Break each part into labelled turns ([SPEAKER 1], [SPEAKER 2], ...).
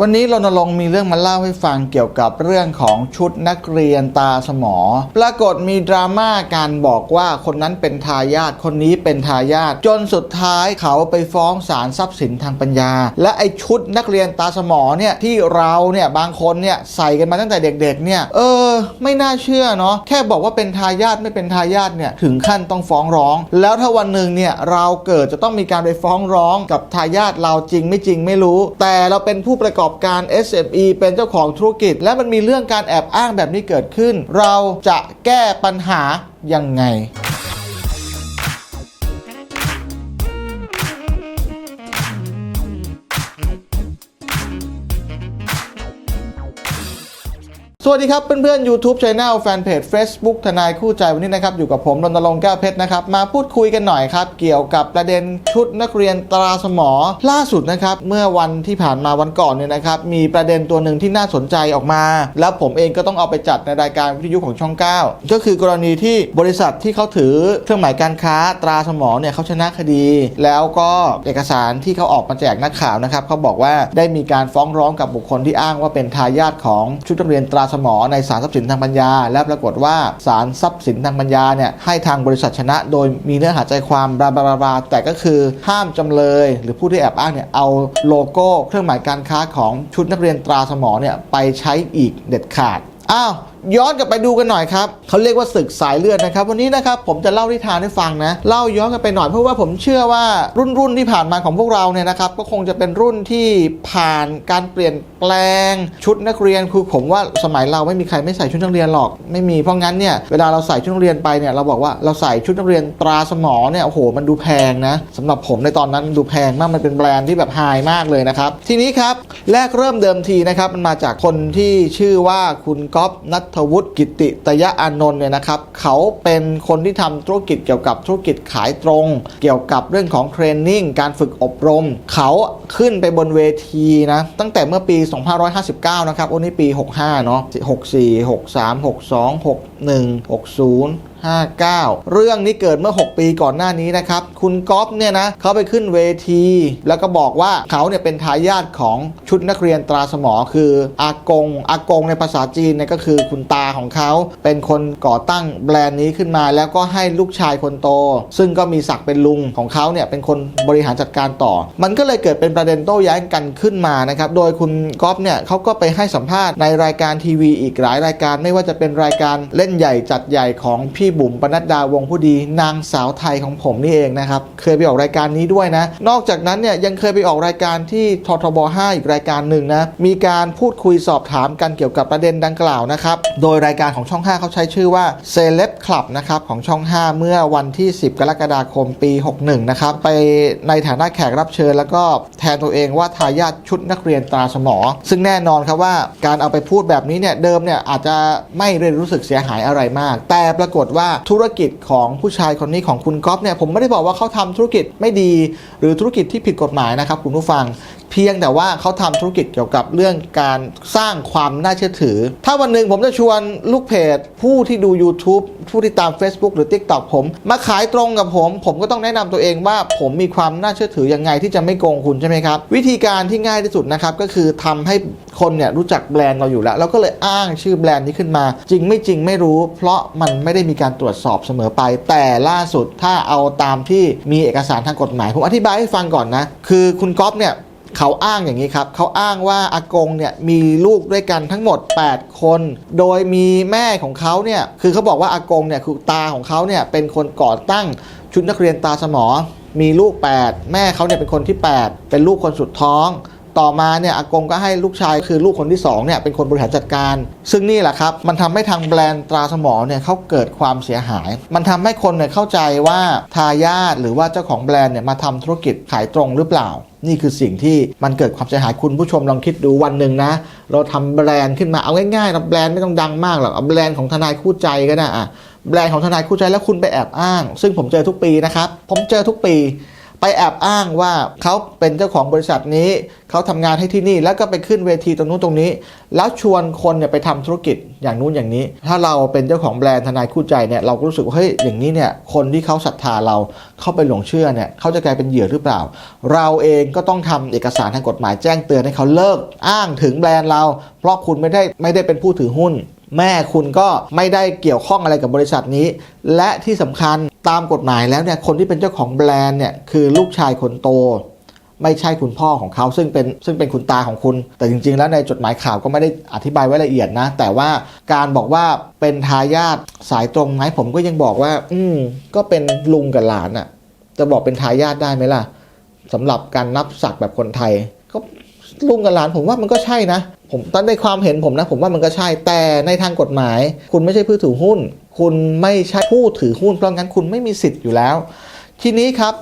[SPEAKER 1] วันนี้รณรงค์มีเรื่องมาเล่าให้ฟังเกี่ยวกับเรื่องของชุดนักเรียนตาสมอ ปรากฏมีดราม่าการบอกว่าคนนั้นเป็นทายาทคนนี้เป็นทายาทจนสุดท้ายเขาไปฟ้องศาลทรัพย์สินทางปัญญา และไอชุดนักเรียนตาสมอเนี่ยที่เราเนี่ยบางคนเนี่ยใส่กันมาตั้งแต่เด็กๆเนี่ยเออ ไม่น่าเชื่อเนาะแค่บอกว่าเป็นทายาทไม่เป็นทายาทเนี่ยถึงขั้นต้องฟ้องร้อง แล้วถ้าวันหนึ่งเนี่ยเราเกิดจะต้องมีการไปฟ้องร้องกับทายาทเราจริงไม่จริงไม่รู้ แต่เราเป็นผู้ประกอบการ SME เป็นเจ้าของธุรกิจ และมันมีเรื่องการแอบอ้างแบบนี้เกิดขึ้น เราจะแก้ปัญหายังไง สวัสดีครับเพื่อนๆ YouTube Channel แฟนเพจ Facebook ทนายคู่ใจวันนี้นะครับ อยู่กับผมรณรงค์แก้วเพชรนะครับ มาพูดคุยกันหน่อยครับ เกี่ยวกับประเด็นชุดนักเรียนตราสมอ ล่าสุดนะครับ เมื่อวันที่ผ่านมาวันก่อนเนี่ยนะครับ มีประเด็นตัวหนึ่งที่น่าสนใจออกมา แล้วผมเองก็ต้องเอาไปจัดในรายการวิทยุของช่อง 9 ก็คือกรณีที่บริษัทที่เขาถือเครื่องหมายการค้าตราสมอเนี่ยเขาชนะคดี แล้วก็เอกสารที่เขาออกมาแจกนักข่าวนะครับเขาบอกว่าได้มีการฟ้องร้องกับบุคคลที่อ้างว่าเป็นทายาทของชุดนักเรียนตราสมอในศาลทรัพย์สินทางปัญญา และปรากฏว่าศาลทรัพย์สินทางปัญญาเนี่ยให้ทางบริษัทชนะ โดยมีเนื้อหาใจความบลาบลาบลาแต่ก็คือห้ามจำเลย หรือผู้ที่แอบอ้างเนี่ยเอาโลโก้เครื่องหมายการค้าของชุดนักเรียนตราสมอเนี่ยไปใช้อีกเด็ดขาดอ้าว ย้อนกลับไปดูกันหน่อยครับเขาเรียกว่าศึกสายเลือดนะครับ วันนี้นะครับผมจะเล่านิทานให้ฟังนะเล่าย้อนกันไปหน่อยเพราะว่าผมเชื่อว่ารุ่นรุ่นที่ผ่านมาของพวกเราเนี่ยนะครับก็คงจะเป็นรุ่นที่ผ่านการเปลี่ยนแปลงชุดนักเรียนคือผมว่าสมัยเราไม่มีใครไม่ใส่ชุดนักเรียนหรอก ไม่มีเพราะงั้นเนี่ยเวลาเราใส่ชุดนักเรียนไปเนี่ยเราบอกว่าเราใส่ชุดนักเรียนตราสมอเนี่ยโอ้โหมันดูแพงนะสำหรับผมในตอนนั้นมันดูแพงมากมันเป็นแบรนด์ที่แบบไฮมากเลยนะครับทีนี้ครับแรกเริ่มเดิมทีนะครับมันมาจากคนที่ชื่อว่าคุณก๊อฟนัทวุฒิกิติตยะอานนท์เนี่ยนะครับ เขาเป็นคนที่ทำธุรกิจเกี่ยวกับธุรกิจขายตรง เกี่ยวกับเรื่องของเทรนนิ่งการฝึกอบรม เขาขึ้นไปบนเวทีนะ ตั้งแต่เมื่อปี 2559 นะครับโอ้นี่ปี 65 เนาะ64 63 62 6 60 59 เรื่องนี้เกิดเมื่อ 6 ปีก่อนหน้านี้นะครับ คุณก๊อฟเนี่ยนะเขาไปขึ้นเวที แล้วก็บอกว่าเขาเนี่ยเป็นทายาทของชุดนักเรียนตราสมอคืออากงอากงในภาษาจีนเนี่ยก็คือคุณตาของเขาเป็นคนก่อตั้งแบรนด์นี้ขึ้นมา แล้วก็ให้ลูกชายคนโต ซึ่งก็มีศักดิ์เป็นลุงของเขาเนี่ยเป็นคนบริหารจัดการต่อ มันก็เลยเกิดเป็นประเด็นโต้แย้งกันขึ้นมานะครับโดยคุณก๊อฟเนี่ยเขาก็ไปให้สัมภาษณ์ในรายการทีวีอีกหลายรายการไม่ว่าจะเป็นรายการเล่นใหญ่จัดใหญ่ของพี่บุ๋มปนัดดาวงผู้ดี นางสาวไทยของผมนี่เองนะครับ เคยไปออกรายการนี้ด้วยนะ นอกจากนั้นเนี่ยยังเคยไปออกรายการที่ททบ 5 อีกรายการหนึ่งนะ มีการพูดคุยสอบถามกันเกี่ยวกับประเด็นดังกล่าวนะครับ โดยรายการของช่อง 5 เขาใช้ชื่อว่า Celeb Club นะครับของช่อง 5 เมื่อวันที่ 10 กรกฎาคมปี 61 นะครับไปในฐานะแขกรับเชิญ แล้วก็แทนตัวเองว่าทายาทชุดนักเรียนตราสมอ ซึ่งแน่นอนครับว่าการเอาไปพูดแบบนี้เนี่ยเดิมเนี่ยอาจจะไม่ได้รู้สึกเสียหายอะไรมาก แต่ปรากฏว่าธุรกิจของผู้ชายคนนี้ของคุณก๊อฟเนี่ยผมไม่ได้บอกว่าเขาทำธุรกิจไม่ดี หรือธุรกิจที่ผิดกฎหมายนะครับคุณผู้ฟัง เพียงแต่ว่าเขาทำธุรกิจเกี่ยวกับเรื่องการสร้างความน่าเชื่อถือ ถ้าวันหนึ่งผมจะชวนลูกเพจผู้ที่ดู YouTube ผู้ที่ตาม Facebook หรือ TikTok ผม มาขายตรงกับผม ผมก็ต้องแนะนำตัวเองว่าผมมีความน่าเชื่อถือยังไงที่จะไม่โกงคุณใช่ไหมครับ วิธีการที่ง่ายที่สุดนะครับก็คือทำให้คนเนี่ยรู้จักแบรนด์เราอยู่แล้วเราก็เลยอ้างชื่อแบรนด์นี้ขึ้นมา จริงไม่จริงไม่รู้ เพราะมันไม่ได้มีการตรวจสอบเสมอไป แต่ล่าสุดถ้าเอาตามที่มีเอกสารทางกฎหมาย ผมอธิบายให้ฟังก่อนนะ คือคุณก๊อฟเนี่ย เขาอ้างอย่างนี้ครับ เขาอ้างว่าอากงเนี่ยมีลูกด้วยกันทั้งหมด 8 คน โดยมีแม่ของเขาเนี่ยคือเขาบอกว่าอากงเนี่ยคือตาของเขาเนี่ยเป็นคนก่อตั้งชุดนักเรียนตาสมอ มีลูก 8 แม่เขาเนี่ยเป็นคนที่ 8 เป็นลูกคนสุดท้องต่อมาเนี่ยอากงก็ให้ลูกชายคือลูกคนที่2เนี่ยเป็นคนบริหารจัดการ ซึ่งนี่แหละครับ มันทำให้ทางแบรนด์ตราสมอเนี่ยเขาเกิดความเสียหาย มันทำให้คนเนี่ยเข้าใจว่าทายาทหรือว่าเจ้าของแบรนด์เนี่ยมาทำธุรกิจขายตรงหรือเปล่า นี่คือสิ่งที่มันเกิดความเสียหายคุณผู้ชมลองคิดดูวันหนึ่งนะ เราทำแบรนด์ขึ้นมาเอาง่ายๆนะแบรนด์ไม่ต้องดังมากหรอกเอาแบรนด์ของทนายคู่ใจก็ได้อะแบรนด์ของทนายคู่ใจแล้วคุณไปแอบอ้าง ซึ่งผมเจอทุกปีนะครับผมเจอทุกปี ไปแอบอ้างว่าเขาเป็นเจ้าของบริษัทนี้ เขาทำงานให้ที่นี่แล้วก็ไปขึ้นเวทีตรงนู้นตรงนี้ แล้วชวนคนเนี่ยไปทำธุรกิจอย่างนู้นอย่างนี้ ถ้าเราเป็นเจ้าของแบรนด์ทนายคู่ใจเนี่ยเราก็รู้สึกว่าเฮ้ยอย่างนี้เนี่ยคนที่เขาศรัทธาเราเข้าไปหลงเชื่อเนี่ยเขาจะกลายเป็นเหยื่อหรือเปล่า เราเองก็ต้องทำเอกสารทางกฎหมายแจ้งเตือนให้เขาเลิกอ้างถึงแบรนด์เรา เพราะคุณไม่ได้ไม่ได้เป็นผู้ถือหุ้น แม่คุณก็ไม่ได้เกี่ยวข้องอะไรกับบริษัทนี้ และที่สำคัญ ตามกฎหมายแล้วเนี่ยคนที่เป็นเจ้าของแบรนด์เนี่ยคือลูกชายคนโต ไม่ใช่คุณพ่อของเขาซึ่งเป็นซึ่งเป็นคุณตาของคุณ แต่จริง ๆ แล้วในจดหมายข่าวก็ไม่ได้อธิบายไว้ละเอียดนะ แต่ว่าการบอกว่าเป็นทายาทสายตรงไหมผมก็ยังบอกว่า อืมก็เป็นลุงกับหลานอะจะบอกเป็นทายาทได้ไหมล่ะสำหรับการนับศักดิ์แบบคนไทย ก็ลุงกับหลานผมว่ามันก็ใช่นะ ผมตอนในความเห็นผมนะ ผมว่ามันก็ใช่แต่ในทางกฎหมาย คุณไม่ใช่ผู้ถือหุ้น คุณไม่ใช่ผู้ถือหุ้นเพราะงั้นคุณไม่มีสิทธิ์อยู่แล้ว ทีนี้ครับ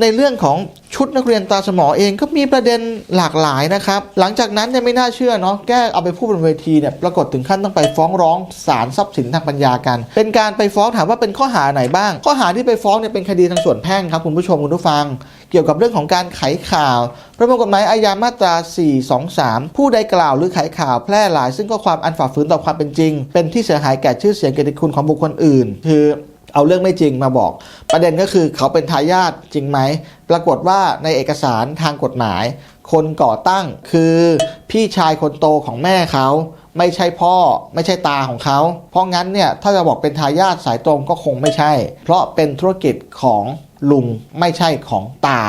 [SPEAKER 1] ในเรื่องของ ชุดนักเรียนตาสมอเองก็มีประเด็นหลากหลายนะครับ หลังจากนั้นเนี่ยไม่น่าเชื่อเนาะแก้เอาไปพูดบนเวทีเนี่ยปรากฏถึงขั้นต้องไปฟ้องร้องศาลทรัพย์สินทางปัญญากัน เป็นการไปฟ้องถามว่าเป็นข้อหาไหนบ้าง ข้อหาที่ไปฟ้องเนี่ยเป็นคดีทางส่วนแพ่งครับคุณผู้ชมคุณผู้ฟัง เกี่ยวกับเรื่องของการไขข่าว ประมวลกฎหมายอาญามาตรา 423 ผู้ใดกล่าวหรือไขข่าวแพร่หลาย ซึ่งข้อความอันฝ่าฝืนต่อความเป็นจริง เป็นที่เสียหายแก่ชื่อเสียงเกียรติคุณของบุคคลอื่น คือ เอาเรื่องไม่จริงมาบอก ประเด็นก็คือเขาเป็นทายาทจริงไหม ปรากฏว่าในเอกสารทางกฎหมาย คนก่อตั้งคือพี่ชายคนโตของแม่เขาไม่ใช่พ่อไม่ใช่ตาของเขา เพราะงั้นเนี่ยถ้าจะบอกเป็นทายาทสายตรงก็คงไม่ใช่ เพราะเป็นธุรกิจของลุงไม่ใช่ของตา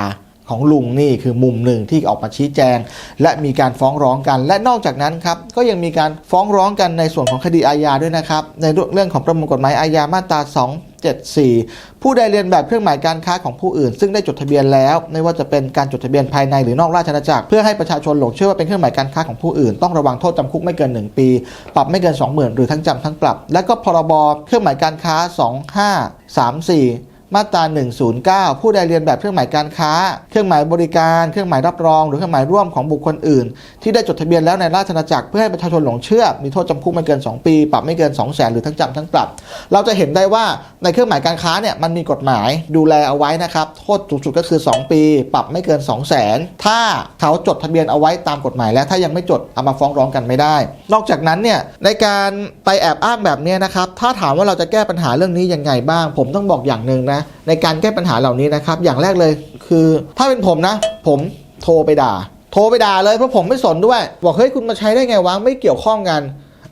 [SPEAKER 1] ของลุงนี่คือมุมหนึ่งที่ออกมาชี้แจง และมีการฟ้องร้องกัน และนอกจากนั้นครับก็ยังมีการฟ้องร้องกันในส่วนของคดีอาญาด้วยนะครับ ในเรื่องของประมวลกฎหมายอาญามาตรา 274 ผู้ใดเรียนแบบเครื่องหมายการค้าของผู้อื่น ซึ่งได้จดทะเบียนแล้ว ไม่ว่าจะเป็นการจดทะเบียนภายในหรือนอกราชอาณาจักรเพื่อให้ประชาชนหลงเชื่อว่าเป็นเครื่องหมายการค้าของผู้อื่น ต้องระวังโทษจำคุกไม่เกิน 1 ปี ปรับไม่เกิน 20,000หรือทั้งจำทั้งปรับ และก็พรบเครื่องหมายการค้า 2534 มาตรา 109 ผู้ใดเรียนแบบเครื่องหมายการค้า เครื่องหมายบริการ เครื่องหมายรับรอง หรือเครื่องหมายร่วมของบุคคลอื่น ที่ได้จดทะเบียนแล้วในราชอาณาจักรเพื่อให้ประชาชนหลงเชื่อ มีโทษจำคุกไม่เกิน 2 ปี ปรับไม่เกิน 2 0 0แสนหรือทั้งจำทั้งปรับ เราจะเห็นได้ว่าในเครื่องหมายการค้าเนี่ยมันมีกฎหมายดูแลเอาไว้นะครับ โทษสูงสุดก็คือ 2 ปี ปรับไม่เกิน 2 0 0แสนถ้าเขาจดทะเบียนเอาไว้ตามกฎหมาย แล้วถ้ายังไม่จดเอามาฟ้องร้องกันไม่ได้ นอกจากนั้นเนี่ยในการไปแอบอ้างแบบนี้นะครับถ้าถามว่าเราจะแก้ปัญหาเรื่องนี้ยังไงบ้าง ผมต้องบอกอย่างหนึ่งนะในการแก้ปัญหาเหล่านี้นะครับ อย่างแรกเลยคือถ้าเป็นผมนะ ผมโทรไปด่า โทรไปด่าเลยเพราะผมไม่สนด้วย บอกเฮ้ยคุณมาใช้ได้ไงวะไม่เกี่ยวข้องกัน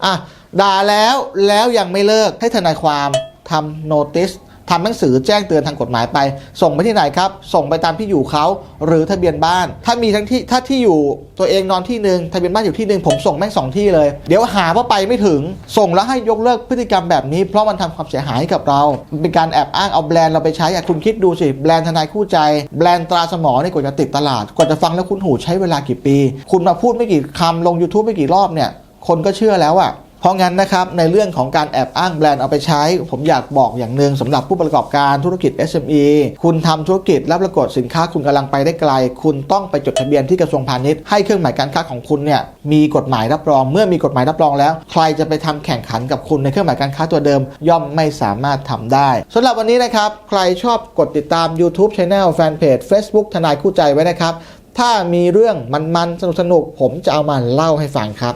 [SPEAKER 1] อะด่าแล้วแล้วยังไม่เลิกให้ทนายความทำโนติส ทำหนังสือแจ้งเตือนทางกฎหมายไป ส่งไปที่ไหนครับ ส่งไปตามที่อยู่เขาหรือทะเบียนบ้าน ถ้ามีทั้งที่ถ้าที่อยู่ตัวเองนอนที่หนึ่งทะเบียนบ้านอยู่ที่หนึ่งผมส่งแม่งสองที่เลย เดี๋ยวหาว่าไปไม่ถึง ส่งแล้วให้ยกเลิกพฤติกรรมแบบนี้ เพราะมันทำความเสียหายกับเรา เป็นการแอบอ้างเอาแบรนด์เราไปใช้คุณคิดดูสิแบรนด์ทนายคู่ใจ แบรนด์ตราสมอนี่กว่าจะติดตลาดกว่าจะฟังแล้วคุณหูใช้เวลากี่ปี คุณมาพูดไม่กี่คำลง YouTube ไม่กี่รอบเนี่ยคนก็เชื่อแล้วอะ เพราะงั้นนะครับในเรื่องของการแอบอ้างแบรนด์เอาไปใช้ ผมอยากบอกอย่างหนึ่งสำหรับผู้ประกอบการธุรกิจ SME คุณทำธุรกิจแล้วปรากฏสินค้าคุณกำลังไปได้ไกล คุณต้องไปจดทะเบียนที่กระทรวงพาณิชย์ให้เครื่องหมายการค้าของคุณเนี่ยมีกฎหมายรับรอง เมื่อมีกฎหมายรับรองแล้ว ใครจะไปทำแข่งขันกับคุณในเครื่องหมายการค้าตัวเดิม ย่อมไม่สามารถทำได้สำหรับวันนี้นะครับใครชอบกดติดตาม YouTube Channel Fanpage Facebook ทนายคู่ใจไว้นะครับถ้ามีเรื่องมันๆสนุกๆผมจะเอามาเล่าให้ฟังครับ